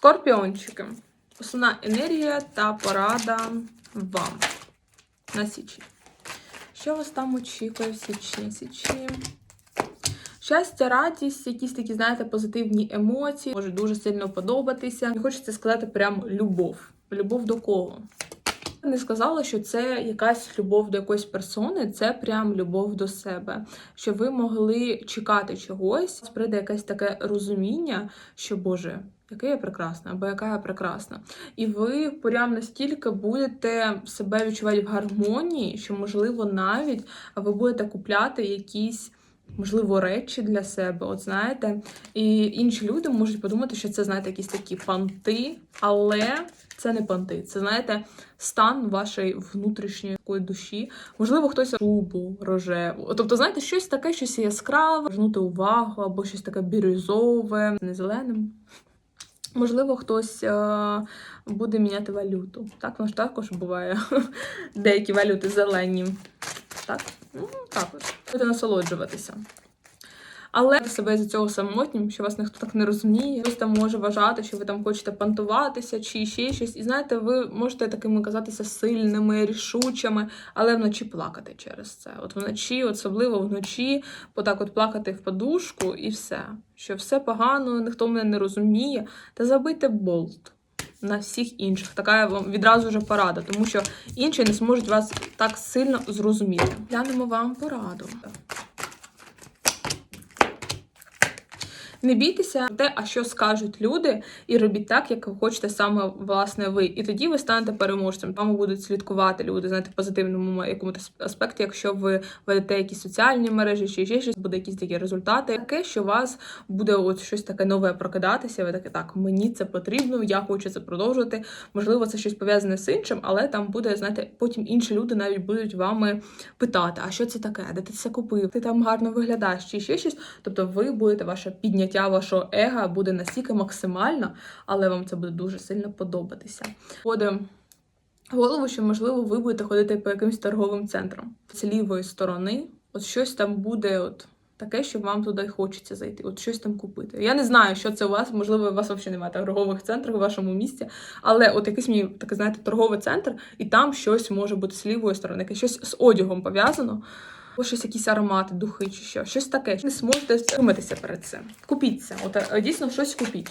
Скорпіончики. Основна енергія та порада вам на січні. Що вас там очікує в січні? Січні. Щастя, радість, якісь такі, знаєте, позитивні емоції, може дуже сильно подобатися. І хочеться сказати прям любов. Любов до кого? Не сказала, що це якась любов до якоїсь персони, це прям любов до себе. Що ви могли чекати чогось, прийде якесь таке розуміння, що Боже, яка я прекрасна, або яка я прекрасна. І ви прям настільки будете себе відчувати в гармонії, що, можливо, навіть ви будете купляти якісь. Можливо, речі для себе, от знаєте, і інші люди можуть подумати, що це, знаєте, якісь такі панти, але це не панти, це знаєте, стан вашої внутрішньої душі. Можливо, хтось шубу рожеву. Тобто, знаєте, щось таке, щось яскраве, звернути увагу, або щось таке бірюзове, не зеленим. Можливо, хтось е, буде міняти валюту. Так, воно ж також буває. Деякі валюти зелені. Так, ну так от. Будете насолоджуватися. Але себе з цього самотнім, що вас ніхто так не розуміє. Хтось там може вважати, що ви там хочете пантуватися чи ще щось. І знаєте, ви можете такими казатися сильними, рішучими, але вночі плакати через це. От вночі, особливо вночі, отак от плакати в подушку і все. Що все погано, ніхто мене не розуміє. Та забийте болт. На всіх інших. Така вам відразу вже порада, тому що інші не зможуть вас так сильно зрозуміти. Глянемо вам пораду. Не бійтеся те, а що скажуть люди, і робіть так, як ви хочете саме власне ви. І тоді ви станете переможцем. Вам будуть слідкувати люди, знаєте, в позитивному якомусь аспекті, якщо ви ведете якісь соціальні мережі чи ще щось, буде якісь такі результати. Таке, що у вас буде от щось таке нове прокидатися. Ви таке так, мені це потрібно, я хочу це продовжувати. Можливо, це щось пов'язане з іншим, але там буде, знаєте, потім інші люди навіть будуть вами питати, а що це таке? Де ти це купив? Ти там гарно виглядаєш, чи ще щось. Тобто, ви будете ваше підняття вашого ега буде настільки максимально, але вам це буде дуже сильно подобатися. Входить голову, що можливо ви будете ходити по якимось торговим центрам з лівої сторони. От щось там буде, от. Таке, що вам туди хочеться зайти, от щось там купити. Я не знаю, що це у вас, можливо, у вас взагалі немає торгових центрів у вашому місті, але от якийсь мій такий, знаєте, торговий центр, і там щось може бути з лівої сторони, якесь щось з одягом пов'язано. Або щось, якісь аромати, духи чи що, щось таке. Не зможете втриматися перед цим. Купіть це. От е, дійсно щось купіть.